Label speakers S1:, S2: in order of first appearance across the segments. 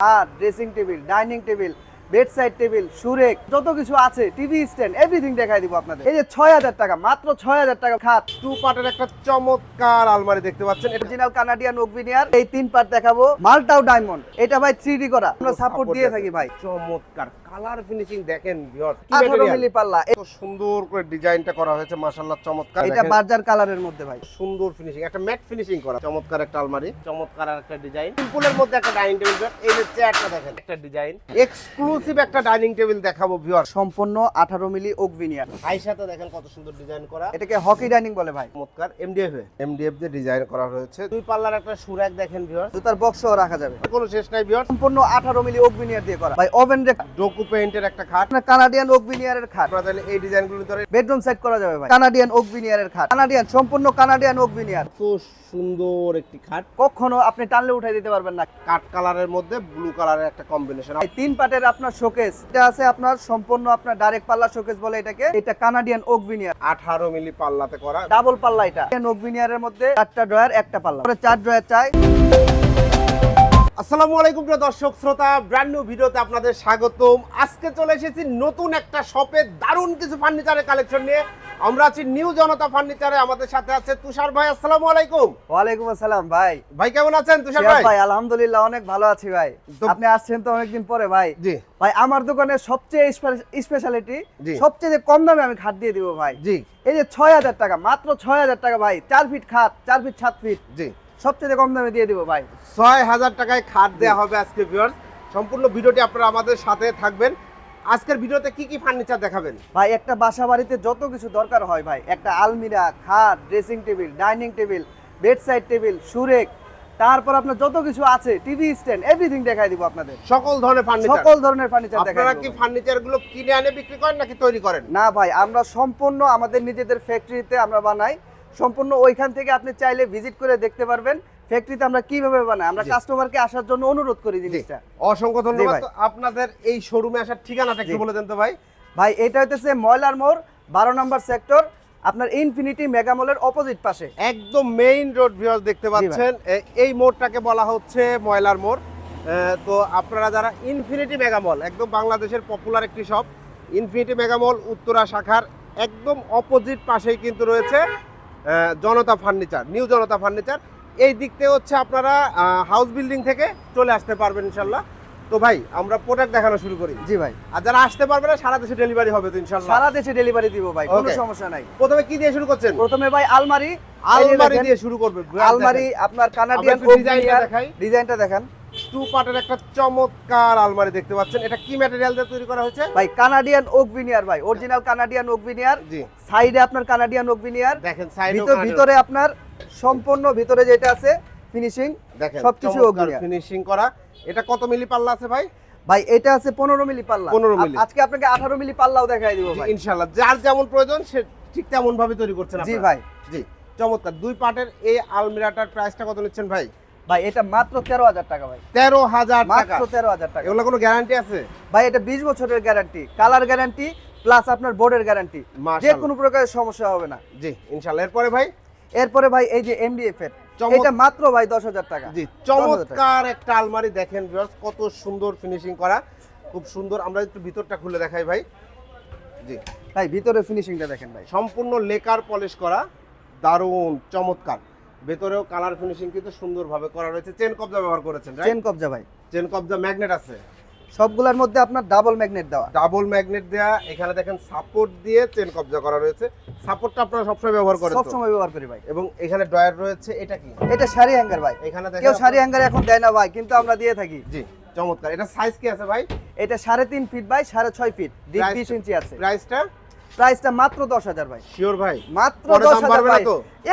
S1: আর dressing table dining table bedside table সুরেক যত কিছু আছে টিভি স্ট্যান্ড এভরিথিং দেখাই দিব আপনাদের। এই যে ছয় হাজার টাকা মাত্র ছয় হাজার টাকা খাট।
S2: টু পার্টের একটা চমৎকার আলমারি দেখতে পাচ্ছেন।
S1: অরিজিনাল কানাডিয়ান ওকভিনিয়ার এই তিন পার্ট দেখাবো। মাল্টাও ডায়মন্ড এটা ভাই থ্রি করা। আমরা সাপোর্ট দিয়ে থাকি ভাই।
S2: চমৎকার কালার ফিনিশিং দেখেন ভিউয়ার?
S1: মিলি পাল্লা
S2: এত সুন্দর করে ডিজাইনটা করা হয়েছে মাশাআল্লাহ চমৎকার।
S1: এটা বার্জার কালারের মধ্যে ভাই।
S2: সুন্দর ফিনিশিং একটা ম্যাট ফিনিশিং করা। চমৎকার একটা আলমারি। চমৎকার একটা ডিজাইন সিম্পলের মধ্যে একটা ডাইনিং টেবিল এই যে চেয়ারটা দেখেন। একটা ডিজাইন এক্সক্লুসিভ একটা ডাইনিং টেবিল দেখাবো ভিউয়ার
S1: সম্পূর্ণ আঠারো মিলি ওকভিনিয়ার
S2: হাই সাথে দেখেন কত সুন্দর ডিজাইন করা।
S1: এটাকে হকি ডাইনিং বলে ভাই।
S2: চমৎকার এমডিএফ এ। এমডিএফ দিয়ে ডিজাইন করা হয়েছে। দুই পাল্লার একটা সুরাক দেখেন ভিউয়ার
S1: জুতার বক্সও রাখা যাবে।
S2: কোনো শেষ নাই ভিউয়ার
S1: সম্পূর্ণ আঠারো মিলি ওকভিনিয়ার দিয়ে করা। ভাই ওভেন রেখা
S2: ডোকু একটা খাট।
S1: কানাডিয়ান ওকভিনিয়ারের খাট।
S2: আপনারা তাহলে এই ডিজাইনগুলো ধরে
S1: বেডরুম সেট করা যাবে ভাই। কানাডিয়ান ওকভিনিয়ারের খাট। কানাডিয়ান সম্পূর্ণ কানাডিয়ান ওকভিনিয়ার
S2: এত সুন্দর একটি খাট।
S1: কখনো আপনি টানলে উঠাই দিতে পারবেন না।
S2: কাঠ কালারের মধ্যে ব্লু কালারের একটা কম্বিনেশন
S1: এই তিন পাটের আপনার শোকেস এটা আছে আপনার সম্পূর্ণ আপনার ডাইরেক্ট পাল্লা শোকেস বলে এটাকে। এটা কানাডিয়ান ওকভিনিয়ার
S2: আঠারো মিলি পাল্লাতে করা।
S1: ডাবল পাল্লা এটা। ওকভিনিয়ারের মধ্যে চারটা ড্রয়ার একটা পাল্লা। চার ড্রয়ার চাই।
S2: আসসালামু আলাইকুম প্রিয় দর্শক শ্রোতা ব্র্যান্ড নিউ ভিডিওতে আপনাদের স্বাগতম। আজকে চলে এসেছি নতুন একটা শপে দারুণ কিছু ফার্নিচারের কালেকশন নিয়ে। আমরা আছি নিউ জনতা ফার্নিচারে আমাদের সাথে আছে তুষার ভাই আসসালামু আলাইকুম।
S1: ওয়ালাইকুম আসসালাম ভাই।
S2: ভাই কেমন আছেন তুষার ভাই?
S1: ভাই আলহামদুলিল্লাহ অনেক ভালো আছি ভাই। আপনি আসছেন তো অনেকদিন পরে ভাই।
S2: জি।
S1: ভাই আমার দোকানে সবচেয়ে স্পেশালিটি সবচেয়ে যে কম দামে আমি খাট দিয়ে দিব ভাই।
S2: জি।
S1: এই যে ছয় হাজার টাকা মাত্র ছয় হাজার টাকা ভাই। চার ফিট খাট চার ফিট সাত ফিট
S2: জি।
S1: সবচেয়ে কম দামে দিয়ে দিব ভাই।
S2: ছয় হাজার টাকায় খাট দেওয়া হবে আজকে ভিউয়ার্স সম্পূর্ণ ভিডিওটি আপনারা আমাদের সাথে থাকবেন। আজকের ভিডিওতে কি কি ফার্নিচার দেখাবেন?
S1: ভাই একটা বাসা বাড়িতে যত কিছু দরকার হয় ভাই একটা আলমিরা খাট dressing table dining table bed side table সুরেক তারপর আপনার যত কিছু আছে টিভি স্ট্যান্ড এভরিথিং দেখাই দিব আপনাদের।
S2: সকল ধরনের ফার্নিচার
S1: সকল ধরনের ফার্নিচার দেখাই
S2: আপনারা কি ফার্নিচারগুলো কিনে আনে বিক্রি করেন নাকি তৈরি করেন?
S1: না ভাই আমরা সম্পূর্ণ আমাদের নিজেদের ফ্যাক্টরিতে আমরা বানাই। সম্পূর্ণ ওইখান থেকে আপনি চাইলে ভিজিট করে দেখতে পারবেন। ফ্যাক্টরিতে আমরা কীভাবে বানাই? আমরা। কাস্টমারকে আসার জন্য অনুরোধ করি জিনিসটা।
S2: অসংখ্য ধন্যবাদ। আপনাদের এই শোরুমে আসার ঠিকানাটা একটু বলে দেন তো ভাই।
S1: ভাই এটা হইতেছে ময়লার মোড় বারো নম্বর সেক্টর আপনার ইনফিনিটি মেগামলের অপোজিট পাশে।
S2: একদম মেইন রোড ভিউয়ার্স দেখতে পাচ্ছেন। এই মোড়টাকে বলা হচ্ছে ময়লার মোড়। তো আপনারা যারা ইনফিনিটি মেগামল একদম বাংলাদেশের পপুলার একটি শপ ইনফিনিটি মেগামল উত্তরা শাখার একদম অপোজিট পাশেই কিন্তু রয়েছে। Janata furniture new Janata furniture. এই দিক থেকে হচ্ছে আপনারা হাউস বিল্ডিং থেকে চলে আসতে পারবেন ইনশাল্লাহ। তো ভাই আমরা প্রোডাক্ট দেখানো শুরু করি।
S1: জি ভাই।
S2: আর যারা আসতে পারবে না সারা দেশে ডেলিভারি হবে তো ইনশাল্লাহ।
S1: সারা দেশে ডেলিভারি দিব ভাই কোনো সমস্যা নাই।
S2: প্রথমে কি দিয়ে শুরু করছেন?
S1: প্রথমে ভাই আলমারি।
S2: আলমারি দিয়ে শুরু করবে
S1: আলমারি আপনার কানাডিয়ান
S2: ডিজাইনটা দেখাই।
S1: ডিজাইনটা দেখেন।
S2: টু পার্টের একটা চমৎকার আলমারি দেখতে পাচ্ছেন। এটা কি ম্যাটেরিয়াল দিয়ে তৈরি করা হয়েছে?
S1: ভাই কানাডিয়ান ওক ভিনিয়ার ভাই অরিজিনাল কানাডিয়ান ওক ভিনিয়ার
S2: জি।
S1: সাইডে আপনার কানাডিয়ান ওক ভিনিয়ার
S2: দেখেন সাইড
S1: ভিতর আপনার সম্পূর্ণ ভিতরে যেটা আছে ফিনিশিং
S2: দেখেন
S1: সবকিছু অগ্নিয়ার।
S2: ফিনিশিং করা। এটা কত মিলি পাল্লা আছে ভাই?
S1: ভাই এটা আছে পনেরো মিলি পাল্লা।
S2: 15 মিলি।
S1: আজকে আপনাকে আঠারো মিলি পাল্লাও দেখাই দিব ভাই।
S2: ইনশাআল্লাহ। যার যেমন প্রয়োজন সে ঠিক তেমন ভাবে তৈরি করছেন
S1: জি ভাই।
S2: জি চমৎকার। দুই পার্টের এই আলমিরাটার প্রাইসটা কত নিচ্ছেন ভাই?
S1: ভাই এটা মাত্র তেরো হাজার টাকা ভাই।
S2: তেরো হাজার
S1: মাত্র তেরো হাজার টাকা।
S2: এগুলো কোনো গ্যারান্টি আছে?
S1: ভাই এটা বিশ বছরের গ্যারান্টি কালার গ্যারান্টি প্লাস আপনার বোর্ডের গ্যারান্টি যে কোনো প্রকারের সমস্যা হবে না।
S2: জি ইনশাআল্লাহ। এরপরে ভাই?
S1: এরপরে ভাই এই যে এমডিএফ এর। এটা মাত্র ভাই দশ হাজার টাকা।
S2: জি
S1: 10,000
S2: চমৎকার একটা আলমারি দেখেন ভিউয়ার্স কত সুন্দর ফিনিশিং করা। খুব সুন্দর। আমরা একটু ভিতরটা খুলে দেখাই ভাই। জি।
S1: ভাই ভিতরে ফিনিশিংটা দেখেন ভাই।
S2: সম্পূর্ণ লেকার পলিশ করা। দারুণ চমৎকার। ভেতরেও কালার ফিনিশিং কিন্তু সুন্দরভাবে করা রয়েছে। চেন কবজা ব্যবহার করেছেন
S1: চেন কবজা ভাই।
S2: চেন কবজা ম্যাগনেট আছে।
S1: সবগুলোর মধ্যে আপনার ডাবল ম্যাগনেট দেওয়া।
S2: ডাবল ম্যাগনেট দেয়া এখানে দেখেন সাপোর্ট দিয়ে চেন কবজা করা রয়েছে। সাপোর্টটা আপনারা সবসময় ব্যবহার করেন
S1: সব
S2: তো?
S1: সময় ব্যবহার করি ভাই।
S2: এবং এখানে ড্রয়ার রয়েছে এটা কি?
S1: এটা শাড়ি হ্যাঙ্গার ভাই।
S2: এখানে
S1: কেউ
S2: দেখেন
S1: শাড়ি হ্যাঙ্গার এখন দেয় না ভাই কিন্তু আমরা দিয়ে থাকি।
S2: জি চমৎকার। এটা সাইজ কি আছে ভাই?
S1: এটা সাড়ে তিন ফিট বাই সাড়ে ছয় ফিট ডিপ বিশ ইঞ্চি আছে।
S2: প্রাইসটা
S1: প্রাইসটা মাত্র দশ হাজার ভাই।
S2: শিওর ভাই।
S1: মাত্র
S2: পরে
S1: দশ
S2: দাম
S1: হাজার
S2: বাড়বে না
S1: ভাই।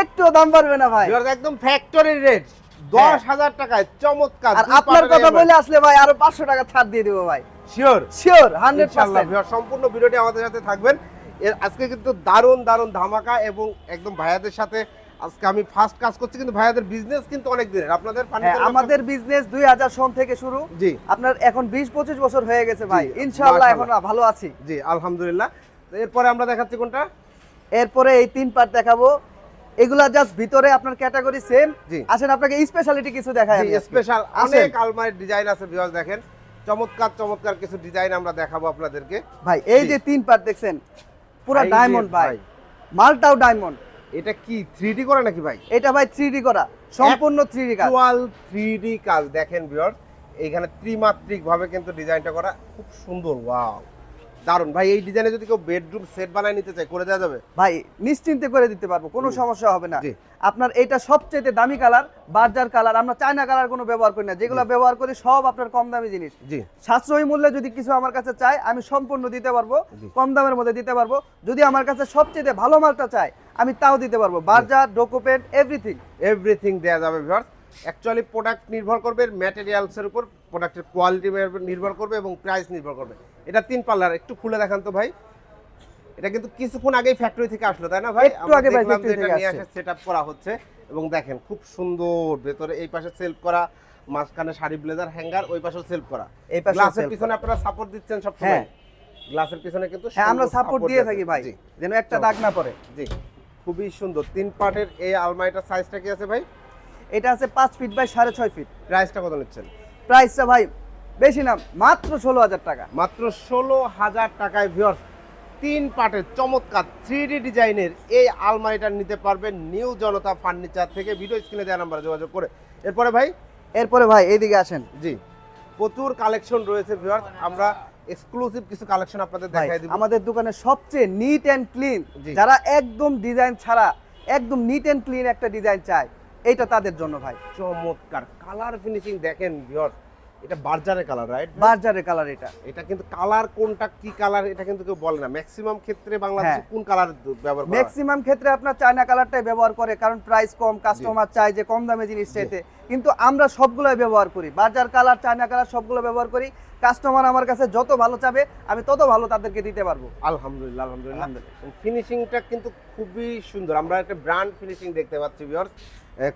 S1: একটু দাম পারবে না ভাই।
S2: একদম ফ্যাক্টরি রেট দশ হাজার টাকায় চমৎকার
S1: আর আপনার কথা বলে আসলে ভাই আরও পাঁচশো টাকা ছাড় দিয়ে দেবো ভাই।
S2: শিওর
S1: শিওর হান্ড্রেড পার্সেন্ট
S2: সম্পূর্ণ ভিডিওটি আমাদের সাথে থাকবেন। এর আজকে কিন্তু দারুণ দারুণ ধামাকা এবং একদম ভাইয়াদের সাথে আজকে আমি ফার্স্ট কাজ করছি কিন্তু ভাইয়াদের বিজনেস কিন্তু অনেক দিনের। আপনাদের
S1: হ্যাঁ আমাদের বিজনেস দুই হাজার সন থেকে শুরু।
S2: জি।
S1: আপনার এখন বিশ পঁচিশ বছর হয়ে গেছে ভাই।
S2: জি,
S1: ইনশাল্লাহ এখন ভালো আছি।
S2: জি আলহামদুলিল্লাহ। এরপরে আমরা দেখাচ্ছি কোনটা?
S1: এরপরে এই তিন পার্ট দেখাবো। এগুলা জাস্ট ভিতরে আপনার ক্যাটাগরি সেম। আসেন আপনাকে স্পেশালিটি কিছু দেখাই
S2: স্পেশাল অনেক আলমারির ডিজাইন আছে ভিউয়ার্স দেখেন। চমৎকার চমৎকার কিছু ডিজাইন আমরা দেখাবো আপনাদেরকে।
S1: ভাই এই যে তিন পার্ট দেখছেন পুরো ডায়মন্ড ভাই। মালটাও ডায়মন্ড
S2: এটা কি থ্রি করা নাকি ভাই?
S1: এটা ভাই থ্রি করা। সম্পূর্ণ থ্রি কাজ।
S2: অ্যাকচুয়াল থ্রি কাজ দেখেন ভিউয়ার্স এখানে ত্রিমাত্রিক ভাবে কিন্তু ডিজাইনটা করা। খুব সুন্দর ওয়াও দারুণ ভাই এই ডিজাইনে যদি কেউ বেডরুম সেট বানায় নিতে চায় করে দেওয়া যাবে?
S1: ভাই নিশ্চিন্তে করে দিতে পারব কোনো সমস্যা হবে না। আপনার এটা সবচেয়ে দামি কালার বাজার কালার আমরা চায়না কালার কোনো ব্যবহার করি না। যেগুলো ব্যবহার করি সব আপনার কম দামি জিনিস।
S2: জি।
S1: সাশ্রয়ী মূল্যে যদি কিছু আমার কাছে চাই আমি সম্পূর্ণ দিতে পারব কম দামের মধ্যে দিতে পারব। যদি আমার কাছে সবচেয়ে ভালো মালটা চাই আমি তাও দিতে পারব। বাজার ডোকোপেন্ট এভরিথিং
S2: এভরিথিং দেওয়া যাবে ভিউয়ার্স অ্যাকচুয়ালি প্রোডাক্ট নির্ভর করবে ম্যাটেরিয়ালসের উপর। প্রোডাক্টের কোয়ালিটি নির্ভর করবে এবং প্রাইস নির্ভর করবে। এটা তিন পাল্লার একটু খুলে দেখান তো ভাই। এটা কিন্তু কিছুক্ষণ আগেই ফ্যাক্টরি থেকে আসলো তাই না ভাই?
S1: একটু আগে ভাই
S2: দেখলাম যে এটা নিয়ে। আসে সেটআপ করা হচ্ছে এবং দেখেন খুব সুন্দর ভেতরে এই পাশে সেলফ করা মাঝখানে শাড়ি ব্লেজার হ্যাঙ্গার ওই পাশেও সেলফ করা।
S1: এই পাশে
S2: গ্লাসের পিছনে আপনারা সাপোর্ট দিচ্ছেন সব সময়
S1: হ্যাঁ।
S2: গ্লাসের পিছনে কিন্তু
S1: হ্যাঁ আমরা সাপোর্ট দিয়ে থাকি ভাই যেন একটা দাগ না পড়ে।
S2: জি। খুবই সুন্দর। তিন পার্টের এই আলমারিটার সাইজটা কি আছে ভাই?
S1: এটা আছে পাঁচ ফিট বাই সাড়ে ছয় ফিট
S2: প্রাইসটা কত নিচ্ছেন?
S1: প্রাইসটা ভাই বেশি না মাত্র ষোলো হাজার টাকা।
S2: মাত্র ষোলো হাজার টাকায় ভিওর্স তিন পার্টের চমৎকার থ্রি ডি ডিজাইনের এই আলমারিটা নিতে পারবেন নিউ জনতা ফার্নিচার থেকে। ভিডিও স্ক্রিনে দেওয়া নাম্বারে যোগাযোগ করে। এরপরে ভাই?
S1: এরপরে ভাই এইদিকে আসেন।
S2: জি প্রচুর কালেকশন রয়েছে ভিওর্স আমরা এক্সক্লুসিভ কিছু কালেকশন আপনাদের দেখাই দিব।
S1: আমাদের দোকানে সবচেয়ে নিট অ্যান্ড ক্লিন যারা একদম ডিজাইন ছাড়া একদম নিট অ্যান্ড ক্লিন একটা ডিজাইন চায় এইটা তাদের জন্য ভাই।
S2: চমৎকার। কালার ফিনিশিং দেখেন ভিওর্স এটা বার্জারের কালার রাইট
S1: বার্জারের কালার এটা।
S2: এটা কিন্তু কালার কোনটা কি কালার এটা কিন্তু কেউ বলে না। ম্যাক্সিমাম ক্ষেত্রে বাংলাদেশে
S1: হ্যাঁ।
S2: কোন কালার ব্যবহার করা
S1: ম্যাক্সিমাম ক্ষেত্রে আপনার চায়না কালারটাই ব্যবহার করে কারণ প্রাইস কম কাস্টমার চায় যে কম দামে জিনিস চাইতে। কিন্তু আমরা সবগুলোই ব্যবহার করি। বার্জার কালার চায়না কালার সবগুলো ব্যবহার করি। কাস্টমার আমার কাছে যত ভালো চাবে আমি তত ভালো তাদেরকে দিতে পারব।
S2: আলহামদুলিল্লাহ আলহামদুলিল্লাহ। ফিনিশিংটা কিন্তু খুবই সুন্দর। আমরা একটা ব্র্যান্ড ফিনিশিং দেখতে পাচ্ছি ভিউয়ার্স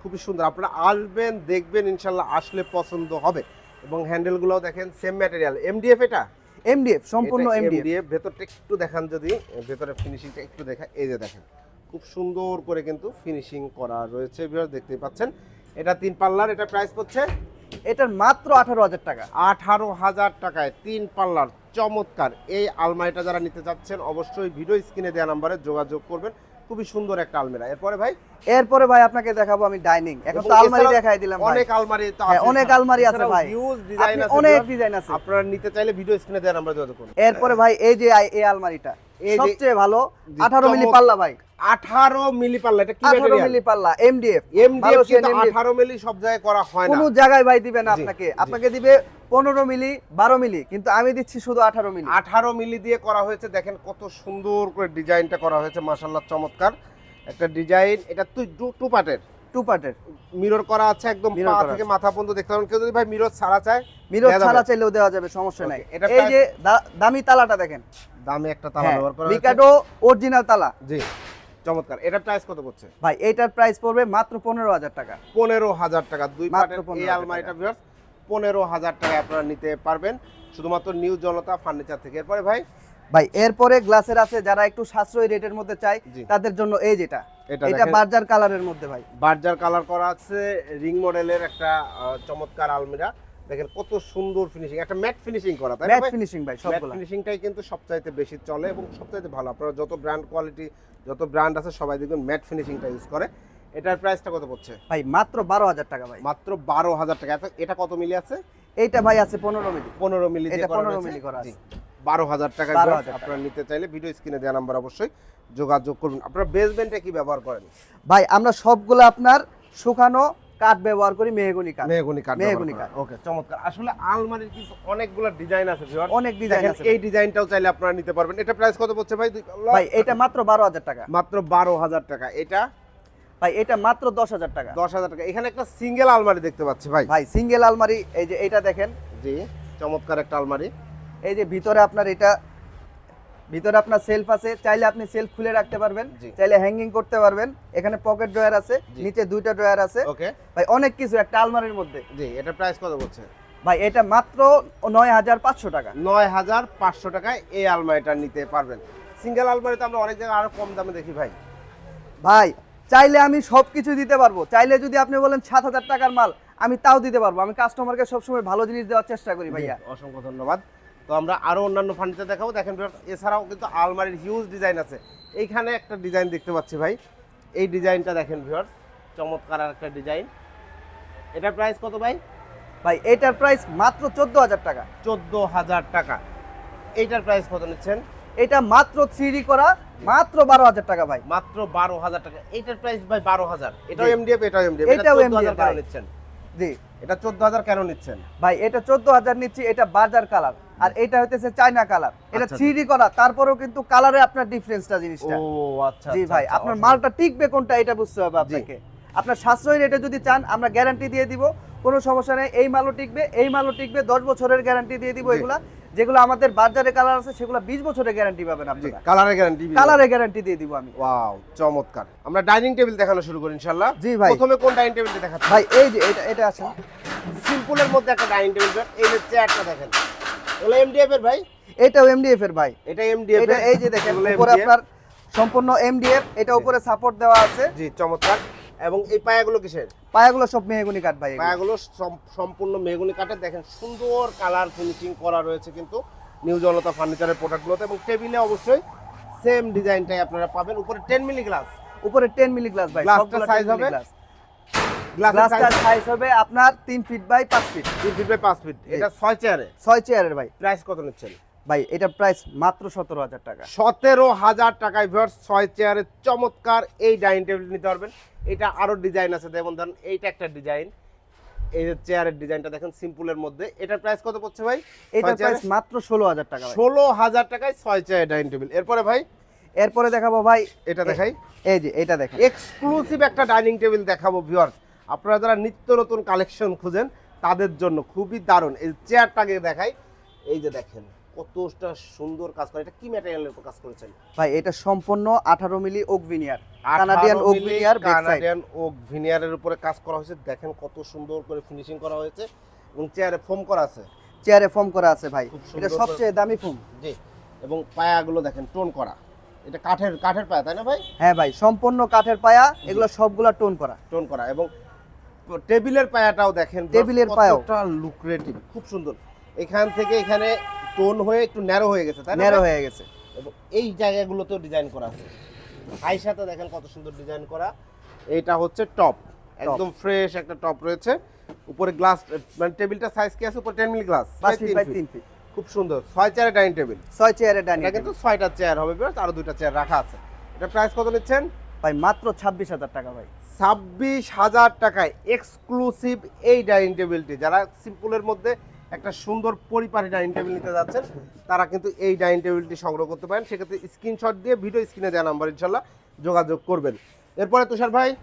S2: খুবই সুন্দর। আপনারা আসবেন দেখবেন ইনশাল্লাহ আসলে পছন্দ হবে। এবং হ্যান্ডেলগুলোও দেখেন সেম ম্যাটেরিয়াল এমডিএফ এটা?
S1: এমডিএফ সম্পূর্ণ এমডিএফ
S2: ভেতরটা একটু দেখান যদি ভেতরে ফিনিশিংটা একটু দেখা এই যে দেখেন। খুব সুন্দর করে কিন্তু ফিনিশিং করা রয়েছে ভিউয়ার্স দেখতেই পাচ্ছেন। এটা তিন পাল্লার এটা প্রাইস পড়ছে?
S1: এটার মাত্র আঠারো হাজার টাকা।
S2: আঠারো হাজার টাকায় তিন পাল্লার চমৎকার। এই আলমারিটা যারা নিতে চাচ্ছেন অবশ্যই ভিডিও স্ক্রিনে দেওয়া নাম্বারে যোগাযোগ করবেন। খুবই সুন্দর একটা আলমিরা। এরপরে ভাই?
S1: এরপরে ভাই আপনাকে দেখাবো আমি ডাইনিং এখন তো আলমারি দেখাই দিলাম
S2: অনেক আলমারি তো
S1: হ্যাঁ,
S2: আছে।
S1: অনেক আলমারি আছে ভাই।
S2: হিউজ
S1: ডিজাইন
S2: আছে
S1: অনেক ডিজাইন আছে।
S2: আপনারা নিতে চাইলে ভিডিও স্ক্রিনে দেওয়া আমরা যোগাযোগ
S1: এরপরে ভাই এই যে আই- এই আলমারিটা। সবচেয়ে ভালো
S2: জি,
S1: আঠারো মিলি পাল্লা ভাই।
S2: আঠারো মিলি পাল্লা এটা কি
S1: আঠারো
S2: ম্যাটেরিয়াল
S1: মিলি পাল্লা এমডিএফ
S2: এমডিএফ কিন্তু আঠারো মিলি সব জায়গায় করা হয় না।
S1: কোনো জায়গায় ভাই দিবে না আপনাকে। আপনাকে দিবে পনেরো মিলি বারো মিলি কিন্তু আমি দিচ্ছি শুধু আঠারো মিলি।
S2: আঠারো মিলি দিয়ে করা হয়েছে দেখেন কত সুন্দর করে ডিজাইনটা করা হয়েছে মাশাল্লাহ চমৎকার। একটা ডিজাইন এটা তুই টু পার্টের
S1: টু পার্টের
S2: মিরর করা আছে একদম পা থেকে মাথা পর্যন্ত দেখতে কেউ যদি ভাই মিরর ছাড়া চায়
S1: মিরর ছাড়া চাইলেও দেওয়া যাবে সমস্যা নাই। এই যে দামি তালাটা দেখেন।
S2: দামে একটা তালা ব্যবহার করা
S1: মিকাডো অরিজিনাল তালা।
S2: জি চমৎকার। এটা প্রাইস কত পড়ছে?
S1: ভাই এইটার প্রাইস পড়বে মাত্র পনেরো হাজার টাকা।
S2: পনেরো হাজার টাকা। দুই পার্টের এই আলমারিটা ভিউয়ার্স পনেরো হাজার টাকায় আপনারা নিতে পারবেন। শুধুমাত্র নিউ জনতা ফার্নিচার থেকে। এরপরে ভাই
S1: ভাই এরপরে গ্লাসের আছে যারা একটু সাশ্রয়ী রেটের মধ্যে
S2: জি।
S1: তাদের জন্য এই যেটা
S2: এটা
S1: বার্জার কালারের মধ্যে ভাই।
S2: বার্জার কালার করা আছে রিং মডেলের একটা চমৎকার আলমিরা। দেখেন কত সুন্দর ফিনিশিং একটা ম্যাট ফিনিশিং করা তাই না
S1: ম্যাট ফিনিশিং ভাই
S2: ম্যাট
S1: সবগুলো।
S2: ফিনিশিংটাই কিন্তু সবচাইতে বেশি চলে এবং সবচাইতে ভালো। আপনারা যত ব্র্যান্ড কোয়ালিটি যত ব্র্যান্ড আছে সবাই দেখবেন ম্যাট ফিনিশিংটা ইউজ করে। এটার প্রাইসটা কত পড়ছে?
S1: ভাই মাত্র বারো হাজার টাকা ভাই।
S2: মাত্র বারো হাজার টাকা। এটা কত মিলি আছে?
S1: এইটা ভাই আছে পনেরো মিলি।
S2: পনেরো মিলি
S1: এটা 15 মিলি করা। আছে।
S2: বারো হাজার টাকা আপনারা নিতে চাইলে ভিডিও স্ক্রিনে দেওয়া নাম্বার অবশ্যই যোগাযোগ করুন। আপনারা বেসমেন্টে কি ব্যবহার করেন?
S1: ভাই আমরা সবগুলো আপনার শুকানো কাঠ ব্যবহার করি মেহগুনি কাঠ।
S2: মেহগুনি কাঠ
S1: মেহগনি কাঠ।
S2: ওকে চমৎকার। আসলে আলমারির কিন্তু অনেকগুলো ডিজাইন আছে।
S1: অনেক ডিজাইন আছে
S2: এই ডিজাইনটাও চাইলে আপনারা নিতে পারবেন। এটা প্রাইস কত পড়ছে ভাই?
S1: ভাই এটা মাত্র বারো হাজার টাকা।
S2: মাত্র বারো হাজার টাকা। এটা?
S1: ভাই এটা মাত্র দশ হাজার টাকা।
S2: দশ হাজার টাকা। এখানে একটা সিঙ্গেল আলমারি দেখতে পাচ্ছি ভাই।
S1: ভাই সিঙ্গেল আলমারি এই যে এটা দেখেন।
S2: জি চমৎকার একটা আলমারি।
S1: এই যে ভিতরে আপনার এটা ভিতরে আপনার সেলফ আছে চাইলে আপনি সেলফ খুলে রাখতে পারবেন। চাইলে হ্যাঙ্গিং করতে পারবেন। এখানে পকেট ড্রয়ার আছে। নিচে দুইটা ড্রয়ার আছে।
S2: ওকে।
S1: ভাই অনেক কিছু একটা আলমারির মধ্যে।
S2: জি এটা প্রাইস কত পড়ছে
S1: ভাই এটা মাত্র নয় হাজার পাঁচশো টাকা।
S2: নয় হাজার পাঁচশো টাকায় এই আলমারিটা নিতে পারবেন। সিঙ্গেল আলমারিতে আমরা অনেক জায়গায় আরও কম দামে দেখি ভাই।
S1: ভাই চাইলে আমি সব কিছু দিতে পারব। চাইলে যদি আপনি বলেন সাত হাজার টাকার মাল আমি তাও দিতে পারব। আমি কাস্টমারকে সবসময় ভালো জিনিস দেওয়ার চেষ্টা করি ভাইয়া।
S2: অসংখ্য ধন্যবাদ। তো আমরা আরও অন্যান্য ফার্নিচার দেখাবো। দেখেন এছাড়াও কিন্তু আলমারির হিউজ ডিজাইন আছে। এইখানে একটা ডিজাইন দেখতে পাচ্ছি ভাই। এই ডিজাইনটা দেখেন ভিউয়ার্স চমৎকার একটা ডিজাইন এটার প্রাইস কত ভাই?
S1: ভাই এটার প্রাইস মাত্র চোদ্দ হাজার টাকা।
S2: চোদ্দ হাজার টাকা। এইটার প্রাইস কত নিচ্ছেন?
S1: এটা মাত্র থ্রি করা মাত্র বারো হাজার টাকা ভাই।
S2: মাত্র বারো হাজার টাকা। এইটার প্রাইস ভাই বারো হাজার এটাও। এমডিএফ এটাও এমডিএফ
S1: এটাও
S2: এমডিএফ নিচ্ছেন।
S1: জি
S2: এটা চোদ্দ হাজার কেন নিচ্ছেন?
S1: ভাই এটা চোদ্দ হাজার নিচ্ছি এটা বাজার কালার। আর এটা হইতেছে চায়না কালার। এটা
S2: আচ্ছা,
S1: থ্রি করা তারপরেও কিন্তু কালারে আপনার ডিফারেন্সটা জিনিসটা।
S2: ও আচ্ছা
S1: জি
S2: আচ্ছা,
S1: ভাই
S2: আচ্ছা,
S1: আপনার মালটা টিকবে কোনটা এটা বুঝতে হবে আপনাকে। আপনার সাশ্রয়ী রেটে যদি চান আমরা গ্যারান্টি দিয়ে দিব কোনো সমস্যা নেই এই মালও টিকবে এই মালও টিকবে দশ বছরের গ্যারান্টি দিয়ে দিব। এগুলা। যেগুলো আমাদের বাজারে কালার আছে সেগুলো বিশ বছরের গ্যারান্টি পাবেন
S2: জি
S1: আপনারা।
S2: কালারের গ্যারান্টি
S1: কালারে গ্যারান্টি দিয়ে দিব আমি।
S2: ওয়াও চমৎকার। আমরা ডাইনিং টেবিল দেখানো শুরু করি ইনশাআল্লাহ।
S1: জি ভাই।
S2: প্রথমে কোন ডাইনিং টেবিলটা দেখাচ্ছি
S1: ভাই এই যে এটা এটা আছে।
S2: সিম্পলের মধ্যে একটা ডাইনিং টেবিল এই যে চেয়ারটা দেখেন। এগুলো এমডিএফ এর ভাই?
S1: এটাও এমডিএফ এর ভাই।
S2: এটা এমডিএফ
S1: এটা এই যে দেখেন উপরে আপনার সম্পূর্ণ এমডিএফ এটা উপরে সাপোর্ট দেওয়া আছে।
S2: জি চমৎকার। এবং এই পায়াগুলো কিসের?
S1: পায়াগুলো সব মেহগুনি কাঠ ভাই
S2: পায়াগুলো সম- সম্পূর্ণ মেগুনি কাঠের দেখেন সুন্দর কালার ফিনিশিং করা রয়েছে কিন্তু নিউ জনতা ফার্নিচারের প্রোডাক্টগুলোতে এবং টেবিলে অবশ্যই সেম ডিজাইনটাই আপনারা পাবেন। উপরে টেন মিলি গ্লাস
S1: উপরে টেন মিলি গ্লাস ভাই 10 মিলি
S2: হবে?
S1: গ্লাসটার
S2: সাইজ
S1: সাইজ হবে আপনার তিন ফিট বাই পাঁচ ফিট
S2: তিন ফিট বাই পাঁচ ফিট এটা ছয় চেয়ারে
S1: 6 চেয়ারের ভাই।
S2: প্রাইস কত নিচ্ছেন?
S1: ভাই এটা প্রাইস মাত্র 17000 টাকা।
S2: সতেরো হাজার টাকায় ভিউয়ার্স ছয় চেয়ারের চমৎকার এই ডাইনিং টেবিল নিতে পারবেন। এটা আরও ডিজাইন আছে যেমন ধরেন এইটা একটা ডিজাইন এই যে চেয়ারের ডিজাইনটা দেখেন সিম্পলের মধ্যে। এটার প্রাইস কত পড়ছে ভাই?
S1: এটার প্রাইস মাত্র 16000 টাকা
S2: ষোলো হাজার টাকায় ছয় চেয়ারের ডাইনিং টেবিল এরপরে ভাই?
S1: এরপরে দেখাবো ভাই
S2: এটা দেখাই।
S1: এই যে এটা দেখেন।
S2: এক্সক্লুসিভ একটা ডাইনিং টেবিল দেখাবো ভিউয়ার্স আপনারা যারা নিত্য নতুন কালেকশন খুঁজেন তাদের জন্য খুবই দারুণ। এই চেয়ারটাকে দেখাই। এই যে দেখেন। কতটা সুন্দর কাজ করে। এটা কি ম্যাটেরিয়ালের উপর কাজ করেছেন?
S1: ভাই এটা সম্পূর্ণ 18 milli oak veneer Canadian oak veneer
S2: Canadian oak ভিনিয়ারের উপরে কাজ করা হয়েছে। দেখেন কত সুন্দর করে ফিনিশিং করা হয়েছে এবং চেয়ারে ফোম করা আছে।
S1: চেয়ারে ফর্ম করা আছে ভাই। এটা সবচেয়ে দামি ফোম
S2: জি এবং পায়াগুলো দেখেন টোন করা। এটা কাঠের কাঠের পায়া তাই না ভাই?
S1: হ্যাঁ ভাই সম্পূর্ণ কাঠের পায়া এগুলো সবগুলা টোন করা।
S2: টোন করা এবং টেবিলের পায়াটাও দেখেন
S1: টেবিলের পায়াও।
S2: কতটা লুক্রেটিভ খুব সুন্দর। এখান থেকে এখানে টোন হয়ে একটু ন্যারো হয়ে গেছে তাই
S1: ন্যারো হয়ে গেছে।
S2: এবং এই জায়গাগুলোতেও ডিজাইন করা আছে। হাই সাথে দেখেন কত সুন্দর ডিজাইন করা। এইটা হচ্ছে টপ একদম ফ্রেশ একটা টপ রয়েছে। উপরে গ্লাস মানে টেবিলটা সাইজ কি আছে? উপরে 10 milli glass
S1: 5 feet by 3 feet
S2: খুব সুন্দর ছয় চেয়ারের ডাইনিং টেবিল
S1: ছয় চেয়ারের ডাইনিং
S2: এটা কিন্তু ছয়টা চেয়ার হবে বিকজ আরও দুইটা চেয়ার রাখা আছে। এটা প্রাইস কত নিচ্ছেন?
S1: ভাই মাত্র 26000 টাকা ভাই।
S2: ছাব্বিশ হাজার টাকায় এক্সক্লুসিভ এই ডাইনিং টেবিলটি যারা সিম্পলের মধ্যে একটা সুন্দর পরিপাটি ডাইনিং টেবিল নিতে যাচ্ছেন তারা কিন্তু এই ডাইনিং টেবিলটি সংগ্রহ করতে পারেন। সেক্ষেত্রে স্ক্রিনশট দিয়ে ভিডিও স্ক্রিনে দেওয়া নাম্বার ইনশাল্লাহ যোগাযোগ করবেন। এরপরে তুষার ভাই?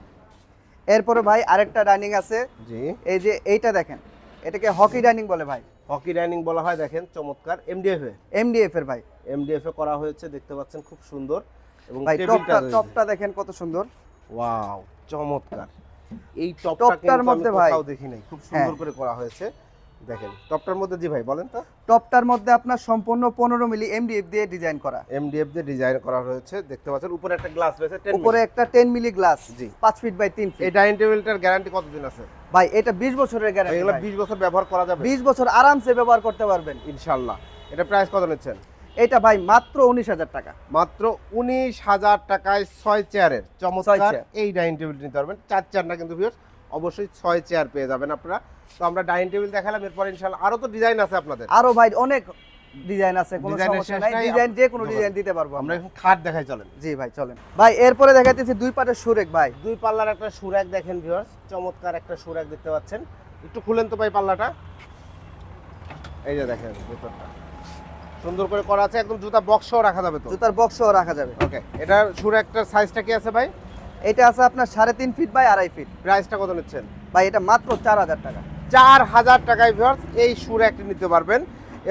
S1: এরপরে ভাই আরেকটা ডাইনিং আছে।
S2: জি।
S1: এই যে এইটা দেখেন এটাকে হকি ডাইনিং বলে ভাই।
S2: হকি ডাইনিং বলা হয় দেখেন চমৎকার। এমডিএফ এ?
S1: এমডিএফ এর ভাই।
S2: এমডিএফ এ করা হয়েছে দেখতে পাচ্ছেন খুব সুন্দর। এবং
S1: ভাই টপটা টপটা দেখেন কত সুন্দর।
S2: ওয়াও চমৎকার। এই টপটা
S1: টপটার
S2: কিন্তু
S1: মধ্যে ভাই-
S2: কোথাও দেখি নাই। খুব সুন্দর
S1: হ্যাঁ।
S2: করে করা হয়েছে। দেখেন টপটার মধ্যে জি ভাই বলেন তো।
S1: টপটার মধ্যে আপনার সম্পূর্ণ পনেরো মিলি এমডিএফ দিয়ে ডিজাইন করা।
S2: এমডিএফ দিয়ে ডিজাইন করা রয়েছে দেখতে পাচ্ছেন উপরে একটা গ্লাস রয়েছে 10
S1: উপরে একটা টেন মিলি গ্লাস
S2: জি।
S1: পাঁচ ফিট বাই তিন
S2: এই ডাইনিং টেবিলটার গ্যারান্টি কতদিন আছে?
S1: ভাই এটা বিশ বছরের গ্যারান্টি
S2: এগুলো 20 বছর ব্যবহার করা যাবে?
S1: বিশ বছর আরামসে ব্যবহার করতে পারবেন।
S2: ইনশাআল্লাহ। এটা প্রাইস কত নিচ্ছেন?
S1: এটা ভাই মাত্র উনিশ হাজার টাকা।
S2: মাত্র উনিশ হাজার টাকায় ছয় চেয়ারের। চমৎকার। এই ডাইনিং টেবিল নিতে পারবেন। চার চেয়ার না কিন্তু অবশ্যই ছয় চেয়ার পেয়ে যাবেন আপনারা। তো আমরা ডাইনিং টেবিল দেখালাম এরপর ইনশাআল্লাহ আরও তো ডিজাইন আছে আপনাদের।
S1: আরও ভাই অনেক ডিজাইন আছে কোনো সমস্যা নাই। ডিজাইন যে কোনো ডিজাইন দিতে পারব
S2: আমরা
S1: আমরা।
S2: এখন খাট দেখাই চলেন।
S1: জি ভাই চলেন। ভাই এরপরে দেখাইতেছি দুই পাটের সুরেক ভাই।
S2: দুই পাল্লার একটা সুরাক দেখেন ভিউয়ার্স চমৎকার একটা সুরাক দেখতে পাচ্ছেন। একটু খুলেন তো ভাই পাল্লাটা। এই যে দেখেন ভেতরটা। সুন্দর করে করা আছে একদম জুতা বক্সও রাখা যাবে তো।
S1: জুতার বক্সও রাখা যাবে।
S2: ওকে এটার সুরাকটার সাইজটা কি আছে ভাই?
S1: এটা আছে আপনার সাড়ে তিন ফিট বাই আড়াই ফিট
S2: প্রাইসটা কত নিচ্ছেন?
S1: ভাই এটা মাত্র চার হাজার টাকা।
S2: চার হাজার টাকায় ভিউয়ার্স এই সুর একটা নিতে পারবেন।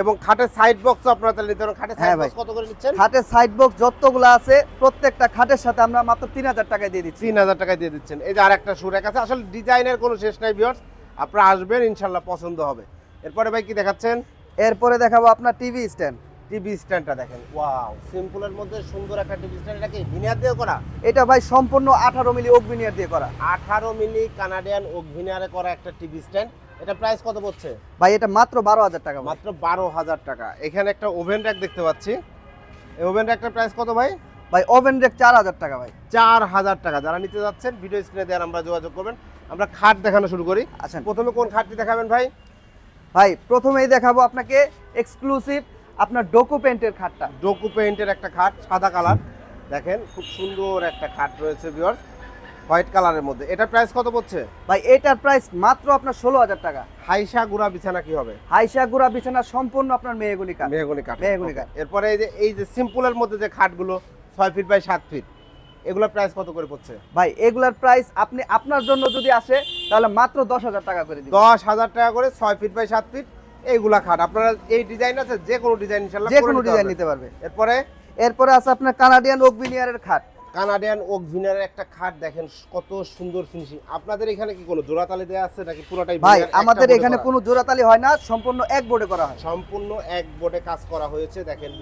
S2: এবং খাটের সাইড বক্সও আপনারা তাহলে নিতে পারেন। খাটের সাইড
S1: হ্যাঁ।
S2: বক্স কত করে নিচ্ছেন?
S1: খাটের সাইড বক্স যতগুলো আছে প্রত্যেকটা খাটের সাথে আমরা মাত্র তিন হাজার টাকায় দিয়ে দিচ্ছি।
S2: তিন হাজার টাকায় দিয়ে দিচ্ছেন। এই যে আরেকটা সুরাক আছে। আসলে ডিজাইনের কোনো শেষ নাই ভিউয়ার্স আপনারা আসবেন ইনশাল্লাহ পছন্দ হবে। এরপরে ভাই কি দেখাচ্ছেন?
S1: এরপরে দেখাবো আপনার টিভি স্ট্যান্ড
S2: টিভি স্ট্যান্ডটা দেখেন। ওয়াও সিম্পলের মধ্যে সুন্দর একটা টিভি স্ট্যান্ড এটা কি ভিনিয়ার দিয়ে করা?
S1: এটা ভাই সম্পূর্ণ আঠারো মিলি ওকভিনিয়ার দিয়ে করা।
S2: আঠারো মিলি কানাডিয়ান ওক ভিনিয়ারে করা একটা টিভি স্ট্যান্ড এটা প্রাইস কত পড়ছে?
S1: ভাই এটা মাত্র বারো হাজার টাকা
S2: মাত্র বারো হাজার টাকা। এখানে একটা ওভেন র্যাক দেখতে পাচ্ছি। এই ওভেন র্যাকটার প্রাইস কত ভাই?
S1: ভাই ওভেন রেক চার হাজার টাকা ভাই।
S2: চার হাজার টাকা। যারা নিতে যাচ্ছেন ভিডিও স্ক্রিনে দেওয়ার আমরা যোগাযোগ করবেন। আমরা খাট দেখানো শুরু করি।
S1: আচ্ছা।
S2: প্রথমে কোন খাটটি দেখাবেন ভাই?
S1: ভাই প্রথমেই দেখাবো আপনাকে এক্সক্লুসিভ আপনার ডোকো পেন্টের খাটটা।
S2: ডোকু একটা খাট সাদা কালার দেখেন খুব সুন্দর একটা খাট রয়েছে ভিউয়ার্স হোয়াইট কালারের মধ্যে। এটা প্রাইস কত পড়ছে?
S1: ভাই এটার প্রাইস মাত্র আপনার ষোলো হাজার টাকা।
S2: হাইসা গুড়া বিছানা কি হবে?
S1: হাইসা গুড়া বিছানা সম্পূর্ণ আপনার মেয়েগুলি কাঠ।
S2: মেহগনি কাঠ।
S1: Mahogany
S2: Okay.
S1: কাঠ।
S2: এরপরে এই যে এই যে সিম্পলের মধ্যে যে খাটগুলো ছয় ফিট বাই সাত ফিট এগুলোর প্রাইস কত করে পড়ছে?
S1: ভাই এগুলার প্রাইস আপনি আপনার জন্য যদি আসে তাহলে মাত্র দশ হাজার টাকা করে দিবেন।
S2: দশ হাজার টাকা করে ছয় ফিট বাই সাত ফিট এইগুলা খাট। আপনারা এই ডিজাইন আছে যে কোনো ডিজাইন ইনশাল্লাহ
S1: যে কোনো ডিজাইন নিতে পারবে।
S2: এরপরে?
S1: এরপরে আছে আপনার কানাডিয়ান ওকভিনিয়ারের খাট।
S2: কানাডিয়ান ওক ভিনারের একটা খাট দেখেন কত সুন্দর ফিনিশিং আপনাদের এখানে কি কোনো জোড়াতালি দেওয়া আছে নাকি পুরোটাই
S1: ভাই আমাদের এখানে? কোনো জোড়াতালি হয় না সম্পূর্ণ এক বোর্ডে করা হয়।
S2: সম্পূর্ণ এক বোর্ডে কাজ করা হয়েছে দেখেন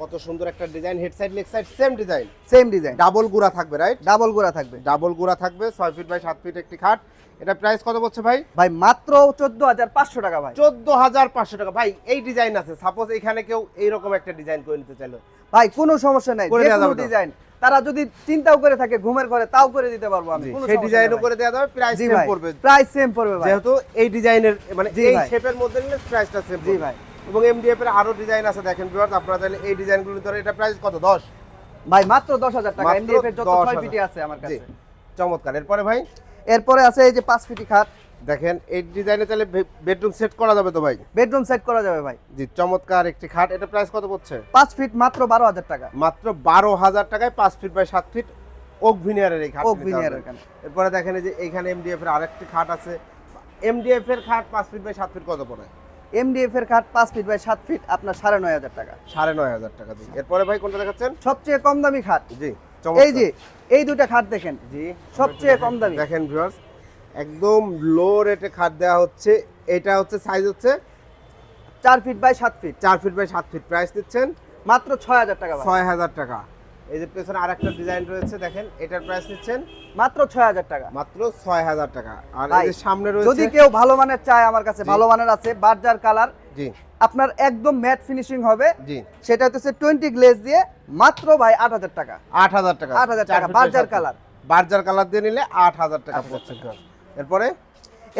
S2: কত সুন্দর একটা design head side leg side same design
S1: same design
S2: double গুড়া থাকবে রাইট
S1: ডাবল গোড়া থাকবে।
S2: ডাবল গুড়া থাকবে ছয় ফিট বাই সাত ফিট একটি খাট। এটা প্রাইস কত পড়ছে ভাই?
S1: ভাই মাত্র চোদ্দ হাজার পাঁচশো টাকা ভাই।
S2: চোদ্দ হাজার পাঁচশো টাকা। ভাই এই ডিজাইন আছে। সাপোজ এখানে কেউ এইরকম একটা ডিজাইন করে নিতে চাইলো।
S1: ভাই কোনো সমস্যা নাই? ডিজাইন তারা যদি চিন্তাও করে থাকে ঘুমের ঘরে তাও করে দিতে পারব আমি
S2: সেই ডিজাইনও করে দেওয়া যাবে প্রাইস সেম পড়বে।
S1: প্রাইস সেম পড়বে
S2: যেহেতু এই ডিজাইনের মানে এই শেপের মধ্যে নিলে প্রাইসটা সেম
S1: জি ভাই।
S2: এবং এমডিএফ এর আরও ডিজাইন আছে দেখেন ভিউয়ার্স আপনারা চাইলে এই ডিজাইনগুলো পারেন এটা প্রাইস কত? 10
S1: ভাই মাত্র দশ হাজার টাকা। এমডিএফ এর যত
S2: 10,000
S1: ছয় ফিটি আছে আমার কাছে।
S2: চমৎকার। এরপরে ভাই?
S1: এরপরে আছে এই যে পাঁচ ফিটি খাট।
S2: দেখেন এই ডিজাইনে তাহলে বেডরুম সেট করা যাবে তো ভাই?
S1: বেডরুম সেট করা যাবে ভাই।
S2: জি চমৎকার একটি খাট। এটা প্রাইস কত পড়ছে?
S1: পাঁচ ফিট মাত্র বারো হাজার টাকা।
S2: মাত্র বারো হাজার টাকায় পাঁচ ফিট বাই সাত ফিট ওক ভিনিয়ারের এই খাট
S1: ওক ভিনিয়ারের এখানে।
S2: এরপরে দেখেন যে এইখানে এমডিএফ এর আরেকটি খাট আছে। এমডিএফ এর খাট পাঁচ ফিট বাই সাত ফিট কত পড়ে?
S1: এমডিএফ এর খাট পাঁচ ফিট বাই সাত ফিট আপনার সাড়ে নয় হাজার টাকা।
S2: সাড়ে নয় হাজার টাকা জি এরপরে ভাই কোনটা দেখাচ্ছেন?
S1: সবচেয়ে কম দামি খাট।
S2: জি
S1: এই যে এই দুটা খাট দেখেন।
S2: জি
S1: সবচেয়ে কম দামি।
S2: দেখেন ভিউয়ার্স একদম লো রেটে খাট দেওয়া হচ্ছে। এটা হচ্ছে সাইজ হচ্ছে
S1: চার ফিট বাই সাত ফিট
S2: চার ফিট বাই সাত ফিট প্রাইস দিচ্ছেন
S1: মাত্র ছয় হাজার টাকা
S2: ছয় হাজার টাকা। এই যে পেছনে আরেকটা ডিজাইন রয়েছে দেখেন এটার প্রাইস নিচ্ছেন
S1: মাত্র ছয় হাজার টাকা।
S2: মাত্র ছয় হাজার টাকা। আর এই যে সামনে
S1: যদি কেউ ভালো মানের চায় আমার কাছে ভালো মানের আছে বার্জার কালার
S2: জি।
S1: আপনার একদম ম্যাট ফিনিশিং হবে।
S2: জি।
S1: সেটা হচ্ছে টোয়েন্টি গ্লেজ দিয়ে মাত্র ভাই আট হাজার টাকা।
S2: আট হাজার টাকা।
S1: 8,000
S2: চার
S1: টাকা, বার্জার কালার।
S2: বার্জার কালার দিয়ে নিলে আট হাজার টাকা পড়ছে।
S1: টাকা।
S2: এরপরে?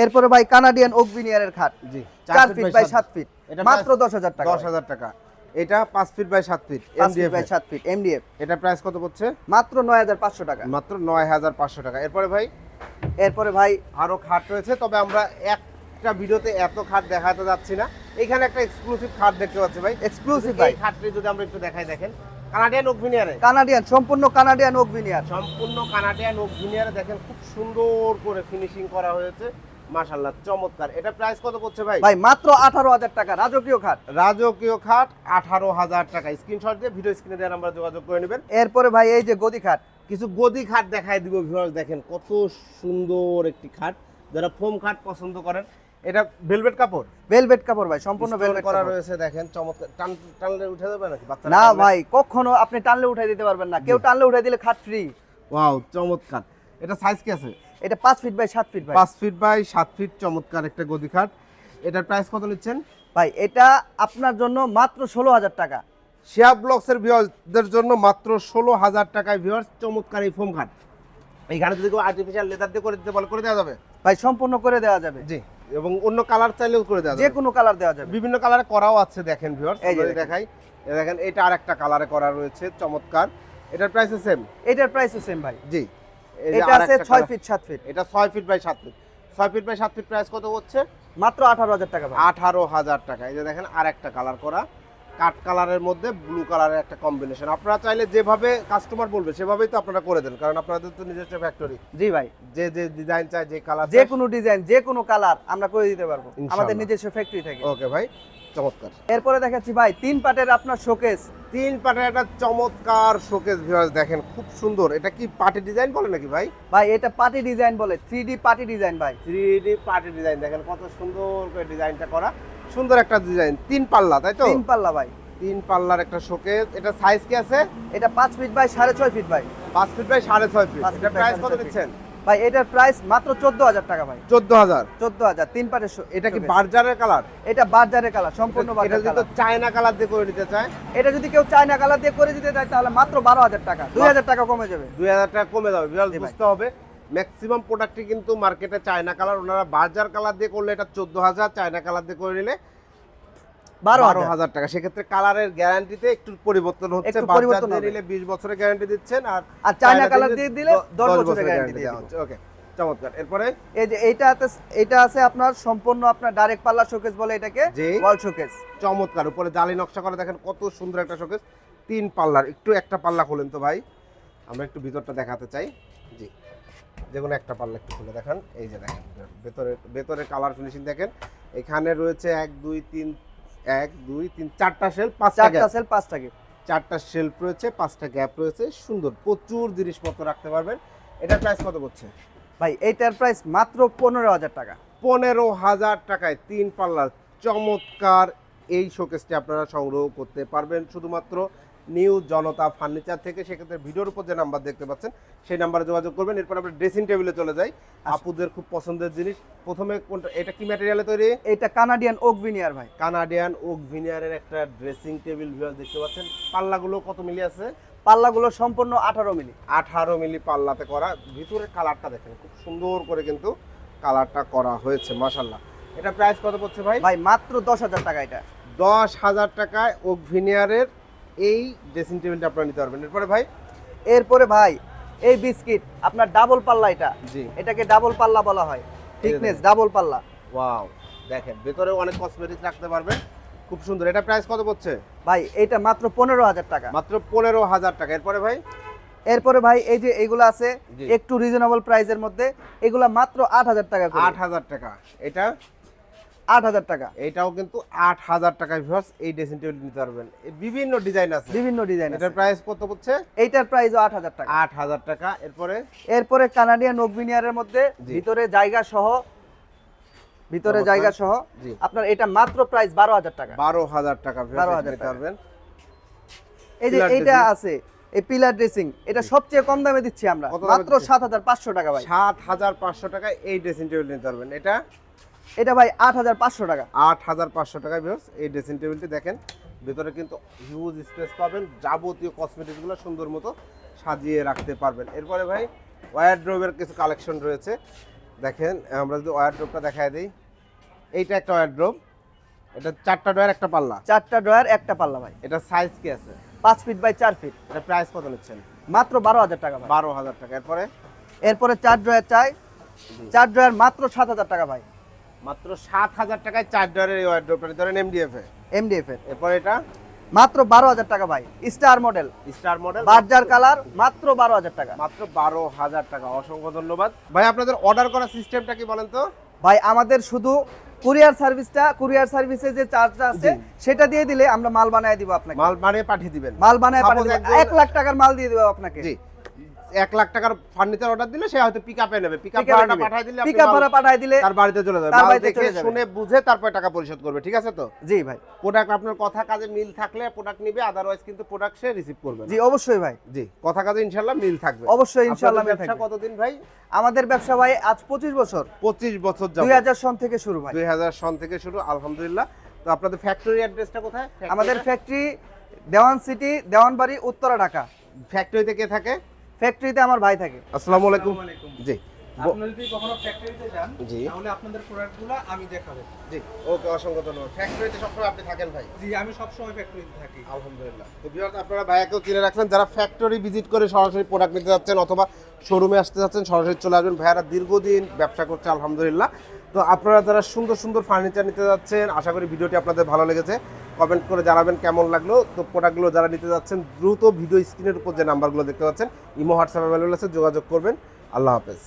S1: এরপরে ভাই কানাডিয়ান ওক ভিনিয়ারের খাট।
S2: জি
S1: চার ফিট বাই সাত ফিট।
S2: এটা
S1: মাত্র দশ হাজার টাকা
S2: দশ হাজার টাকা। এটা পাঁচ ফিট বাই সাত ফিট
S1: পাঁচ ফিট
S2: এমডিএফ
S1: বাই সাত ফিট এমডিএফ
S2: এটা প্রাইস কত পড়ছে?
S1: মাত্র নয় হাজার পাঁচশো টাকা।
S2: মাত্র নয় হাজার পাঁচশো টাকা। এরপরে ভাই?
S1: এরপরে ভাই
S2: আরও খাট রয়েছে তবে আমরা একটা ভিডিওতে এত খাট দেখাতে যাচ্ছি না। এখানে একটা এক্সক্লুসিভ খাট দেখতে পাচ্ছি ভাই।
S1: এক্সক্লুসিভ
S2: এই
S1: ভাই।
S2: খাটটি যদি আমরা একটু দেখাই দেখেন। কানাডিয়ান ওক ভিনিয়ারে
S1: কানাডিয়ান সম্পূর্ণ কানাডিয়ান ওক ভিনিয়ার
S2: সম্পূর্ণ কানাডিয়ান ওক ভিনিয়ারে দেখেন খুব সুন্দর করে ফিনিশিং করা হয়েছে। মাশাল্লাহ চমৎকার। এটা প্রাইস কত পড়ছে ভাই?
S1: ভাই মাত্র আঠারো হাজার টাকা রাজকীয় খাট।
S2: রাজকীয় খাট আঠারো হাজার টাকা। স্ক্রিনশট দিয়ে ভিডিও স্ক্রিনে দেওয়ার আমরা যোগাযোগ করে নেবেন।
S1: এরপরে ভাই এই যে গদি খাট।
S2: কিছু গদি খাট দেখাই দিব ভিউয়ার্স দেখেন কত সুন্দর একটি খাট। যারা ফোম খাট পছন্দ করেন এটা ভেলভেট কাপড়?
S1: ভেলভেট কাপড় ভাই সম্পূর্ণ ভেলভেট
S2: করা রয়েছে দেখেন চমৎকার। টানলে উঠে যাবে নাকি
S1: না ভাই কখনো আপনি টানলে উঠাই দিতে পারবেন না। কেউ টানলে উঠাই দিলে খাট ফ্রি
S2: ওয়াও চমৎকার। এটা সাইজ কি আছে?
S1: এটা পাঁচ ফিট বাই সাত ফিট ভাই।
S2: পাঁচ ফিট বাই সাত ফিট চমৎকার একটা গদি খাট। এটার প্রাইস কত নিচ্ছেন?
S1: ভাই এটা আপনার জন্য মাত্র ষোলো হাজার টাকা।
S2: শিয়া ব্লগসের ভিউয়ারদের জন্য মাত্র ষোলো হাজার টাকায় ভিউয়ার্স চমৎকার এই ফোম খাট। এইখানে যদি কেউ আর্টিফিশিয়াল লেদার দিয়ে করে দিতে বলে করে দেওয়া যাবে?
S1: ভাই সম্পূর্ণ করে দেওয়া যাবে।
S2: জি। এবং অন্য কালার চাইলেও করে দেওয়া
S1: যে কোনো কালার দেওয়া যাবে।
S2: বিভিন্ন কালারে করাও আছে দেখেন ভিউয়ার্স
S1: এই
S2: দেখাই। দেখেন এটা আরেকটা কালারে করা রয়েছে চমৎকার। এটার প্রাইস সেম
S1: এটার প্রাইস সেম ভাই।
S2: জি।
S1: এটা আছে
S2: আরেকটা
S1: ছয় ফিট সাত ফিট
S2: এটা ছয় ফিট বাই সাত ফিট ছয় ফিট বাই সাত ফিট প্রাইস কত হচ্ছে?
S1: মাত্র আঠারো হাজার টাকা ভাই।
S2: আঠারো হাজার টাকা। এই যে দেখেন আর একটা কালার করা। কাঠ কালারের মধ্যে ব্লু কালারের একটা কম্বিনেশন আপনারা চাইলে যেভাবে কাস্টমার বলবে সেভাবেই তো আপনারা করে দেন কারণ আপনাদের তো নিজস্ব ফ্যাক্টরি
S1: জি ভাই।
S2: যে যে ডিজাইন চাই যে কালার
S1: যে কোনো ডিজাইন যে কোনো কালার আমরা করে দিতে পারব। আমাদের নিজস্ব ফ্যাক্টরি থেকে।
S2: ওকে ভাই চমৎকার।
S1: এরপরে দেখাচ্ছি ভাই তিন পাটের আপনার শোকেস
S2: তিন পাটের একটা চমৎকার শোকেস ভিউয়ার্স দেখেন খুব সুন্দর। এটা কি পার্টি ডিজাইন বলে নাকি ভাই?
S1: ভাই এটা পার্টি ডিজাইন বলে থ্রি ডি পার্টি ডিজাইন ভাই।
S2: থ্রি ডি পার্টি ডিজাইন দেখেন কত সুন্দর করে ডিজাইনটা করা। সুন্দর একটা ডিজাইন তিন পাল্লা তাই তো?
S1: তিন পাল্লা ভাই।
S2: তিন পাল্লার একটা শোকেস এটা সাইজ কি আছে?
S1: এটা পাঁচ ফিট বাই সাড়ে ছয় ফিট ভাই।
S2: পাঁচ ফিট বাই সাড়ে ছয় ফিট এটা প্রাইস কত দিচ্ছেন?
S1: ভাই এটার প্রাইস মাত্র চোদ্দ হাজার টাকা ভাই।
S2: চোদ্দ হাজার?
S1: চোদ্দ হাজার তিন পাটের
S2: এটা কি। বার্জারের কালার
S1: এটা বাজারের কালার সম্পূর্ণ
S2: এটা যদি চায়না কালার দিয়ে করে নিতে চায়?
S1: এটা যদি কেউ চায়না কালার দিয়ে করে দিতে চায় তাহলে মাত্র বারো হাজার টাকা। দুই হাজার টাকা কমে যাবে।
S2: দুই হাজার টাকা কমে যাবে।
S1: জি
S2: বুঝতে হবে। ম্যাক্সিমাম প্রোডাক্টই কিন্তু মার্কেটে চায়না কালার ওনারা বার্জার কালার দিয়ে করলে এটা চোদ্দ হাজার চায়না কালার দিয়ে করে নিলে
S1: বারো হাজার।
S2: টাকা। সেক্ষেত্রে কালারের গ্যারান্টিতে একটু পরিবর্তন হচ্ছে।
S1: পরিবর্তন
S2: বিশ বছরের গ্যারান্টি দিচ্ছেন আর
S1: আর চায়না কালার দিয়ে দিলে দশ বছরের গ্যারান্টি
S2: দেওয়া হচ্ছে। ওকে চমৎকার। এরপরে?
S1: এই যে এইটা আছে এটা আছে আপনার সম্পূর্ণ আপনার ডাইরেক্ট পাল্লা শোকেস বলে এটাকে। ওয়াল শোকেস
S2: চমৎকার। উপরে জালি নকশা করে দেখেন কত সুন্দর একটা শোকেস তিন পাল্লার একটু একটা পাল্লা খোলেন তো ভাই। আমরা একটু ভিতরটা দেখাতে চাই। জি। যে কোনো একটা পাল্লা একটু খুলে দেখান। এই যে দেখেন ভেতরে ভেতরে কালার ফিনিশিং দেখেন। এখানে রয়েছে এক দুই তিন এক দুই তিন চারটা শেল পাঁচটা
S1: সেল পাঁচটা গিফট
S2: চারটা শেলফ রয়েছে পাঁচটা গ্যাপ রয়েছে। সুন্দর প্রচুর জিনিসপত্র রাখতে পারবেন। এটার প্রাইস কত করছে
S1: ভাই এইটার প্রাইস মাত্র পনেরো হাজার টাকা।
S2: পনেরো হাজার টাকায় তিন পাল্লার চমৎকার এই শোকেসটি আপনারা সংগ্রহ করতে পারবেন। শুধুমাত্র নিউ জনতা ফার্নিচার থেকে সেক্ষেত্রে ভিডিওর উপর যে নাম্বার দেখতে পাচ্ছেন সেই নাম্বারে যোগাযোগ করবেন। এরপর আমরা ড্রেসিং টেবিলে চলে যাই। আপুদের খুব পছন্দের জিনিস। প্রথমে কোনটা? এটা কি ম্যাটেরিয়ালে তৈরি?
S1: এটা কানাডিয়ান ওক ভিনিয়ার ভাই।
S2: কানাডিয়ান ওক ভিনিয়ারের একটা ড্রেসিং টেবিল ভিউয়ার দেখতে পাচ্ছেন। পাল্লাগুলো কত মিলি আছে?
S1: পাল্লাগুলো সম্পূর্ণ আঠারো মিলি।
S2: আঠারো মিলি পাল্লাতে করা। ভিতরের কালারটা দেখেন খুব সুন্দর করে কিন্তু কালারটা করা হয়েছে মাসাল্লাহ এটা প্রাইস কত পড়ছে ভাই?
S1: ভাই মাত্র দশ হাজার টাকা এটা।
S2: দশ হাজার টাকায় ওক ভিনিয়ারের এই ড্রেসিং টেবিলটা আপনারা নিতে পারবেন। এরপরে ভাই?
S1: এরপরে ভাই এই বিস্কিট আপনার ডাবল পাল্লা এটা।
S2: জি।
S1: এটাকে ডাবল পাল্লা বলা হয়। থিকনেস ডাবল পাল্লা।
S2: ওয়াও দেখেন ভেতরে অনেক কসমেটিক্স রাখতে পারবেন। খুব সুন্দর। এটা প্রাইস কত পড়ছে?
S1: ভাই এটা মাত্র পনেরো হাজার টাকা।
S2: মাত্র পনেরো হাজার টাকা। এরপরে ভাই?
S1: এরপরে ভাই এই যে এগুলো আছে একটু রিজনেবল প্রাইসের মধ্যে এগুলা মাত্র আট হাজার টাকা করে।
S2: আট হাজার টাকা। এটা
S1: আট হাজার টাকা।
S2: এটাও কিন্তু আট হাজার টাকায় ভিউয়ার্স এই ড্রেসিং টেবিল নিতে পারবেন। বিভিন্ন ডিজাইন আছে।
S1: বিভিন্ন ডিজাইন
S2: এটার প্রাইস কত পড়ছে
S1: এইটার প্রাইসও আট হাজার টাকা।
S2: আট হাজার টাকা। এরপরে?
S1: এরপরে কানাডিয়ান মধ্যে ভিতরে জায়গা সহ ভিতরে জায়গা সহ আপনার এটা মাত্র প্রাইস বারো হাজার টাকা।
S2: বারো হাজার টাকা viewers
S1: 12,000
S2: নিতে
S1: টাকা।
S2: পারবেন।
S1: এই যে এইটা আছে এই পিলার ড্রেসিং এটা সবচেয়ে কম দামে দিচ্ছি আমরা। মাত্র সাত হাজার পাঁচশো টাকা ভাই।
S2: সাত হাজার পাঁচশো টাকায় এই ড্রেসিং টেবিল নিতে পারবেন। এটা
S1: এটা ভাই আট হাজার পাঁচশো টাকা।
S2: আট হাজার পাঁচশো টাকায় ভিউয়ার্স এই ড্রেসিং টেবিলটি দেখেন ভেতরে কিন্তু হিউজ স্পেস পাবেন যাবতীয় কসমেটিক্সগুলো সুন্দর মতো সাজিয়ে রাখতে পারবেন। এরপরে ভাই ওয়ারড্রোবের কিছু কালেকশন রয়েছে। দেখেন আমরা যদি ওয়ারড্রোবটা দেখায় দিই এইটা একটা ওয়ারড্রোব এটা চারটা ডয়ার একটা পাল্লা।
S1: চারটা ড্রয়ার একটা পাল্লা ভাই।
S2: এটা সাইজ কি আছে?
S1: পাঁচ ফিট বাই চার ফিট
S2: এটা প্রাইস কত নিচ্ছেন?
S1: মাত্র বারো হাজার টাকা
S2: বারো হাজার টাকা। এরপরে?
S1: এরপরে চার ড্রয়ার চাই। চার ড্রয়ার মাত্র সাত হাজার টাকা ভাই।
S2: মাত্র সাত হাজার টাকায় চার ডয়ারের এই পারেন এমডিএফ এ।
S1: এমডিএফ এর।
S2: এরপর এটা?
S1: মাত্র বারো হাজার টাকা ভাই। Star model
S2: star model
S1: Berger colour মাত্র বারো হাজার টাকা।
S2: মাত্র বারো হাজার টাকা। অসংখ্য ধন্যবাদ। ভাই আপনাদের অর্ডার করার সিস্টেমটা কি বলেন তো?
S1: ভাই আমাদের শুধু কুরিয়ার সার্ভিসটা কুরিয়ার সার্ভিসে যে চার্জটা আছে সেটা দিয়ে দিলে আমরা মাল বানায় দিব আপনাকে।
S2: মাল বানিয়ে পাঠিয়ে দিবেন।
S1: মাল বানায় পাঠিয়ে দিব এক লাখ টাকার মাল দিয়ে দেবো আপনাকে।
S2: জি। এক লাখ টাকার ফার্নিচার অর্ডার দিলে সে হয়তো পিক আপে নেবে। পিক আপ ভাড়াটা। পাঠিয়ে দিলে আপনি
S1: Pick-up ভাড়া পাঠায় দিলে
S2: তার বাড়িতে চলে যাবে।
S1: তার বাড়িতে চলে যাবে।
S2: শুনে বুঝে তারপর টাকা পরিশোধ করবে ঠিক আছে তো?
S1: জি ভাই।
S2: প্রোডাক্ট আপনার কথা কাজে মিল থাকলে প্রোডাক্ট নিবে আদারওয়াইজ কিন্তু প্রোডাক্ট সে রিসিভ করবে
S1: জি অবশ্যই ভাই।
S2: জি কথা কাজে ইনশাআল্লাহ মিল থাকবে।
S1: অবশ্যই ইনশাআল্লাহ মিল থাকবে।
S2: কতদিন ভাই?
S1: আমাদের ব্যবসা ভাই আজ পঁচিশ বছর।
S2: পঁচিশ বছর
S1: দুই
S2: যাবে
S1: হাজার সন থেকে শুরু ভাই।
S2: দুই হাজার সন থেকে শুরু আলহামদুলিল্লাহ। তো আপনাদের ফ্যাক্টরি অ্যাড্রেসটা কোথায়?
S1: আমাদের ফ্যাক্টরি দেওয়ান সিটি দেওয়ানবাড়ি উত্তরা ঢাকা।
S2: ফ্যাক্টরিতে কে থাকে?
S1: ফ্যাক্টরিতে আমার ভাই থাকে।
S2: আসসালামু আলাইকুম।
S3: আসসালামু
S2: জি।
S3: আপনারা যদি কখনো ফ্যাক্টরিতে যান
S2: জি।
S3: তাহলে আপনাদের প্রোডাক্টগুলো আমি দেখাবো।
S2: জি। ওকে অসংখ্য ধন্যবাদ। ফ্যাক্টরিতে সবসময় আপনি থাকেন ভাই?
S3: জি আমি সবসময় ফ্যাক্টরিতে থাকি।
S2: আলহামদুলিল্লাহ। তো ভিউয়ার্স আপনারা ভাইয়াকেও চিনে রাখলেন যারা ফ্যাক্টরি ভিজিট করে সরাসরি প্রোডাক্ট নিতে যাচ্ছেন অথবা শোরুমে আসতে যাচ্ছেন সরাসরি চলে আসবেন। ভাইয়ারা দীর্ঘদিন ব্যবসা করছে আলহামদুলিল্লাহ। তো আপনারা যারা সুন্দর সুন্দর ফার্নিচার নিতে যাচ্ছেন, আশা করি ভিডিওটি আপনাদের ভালো লেগেছে। কমেন্ট করে জানাবেন কেমন লাগল। তো প্রোডাক্টগুলো যারা নিতে যাচ্ছেন, দ্রুত ভিডিও স্ক্রিনের উপর যে নাম্বারগুলো দেখতে পাচ্ছেন, ইমো হোয়াটসঅ্যাপ অ্যাভেলেবল আছে, যোগাযোগ করবেন। আল্লাহ হাফেজ।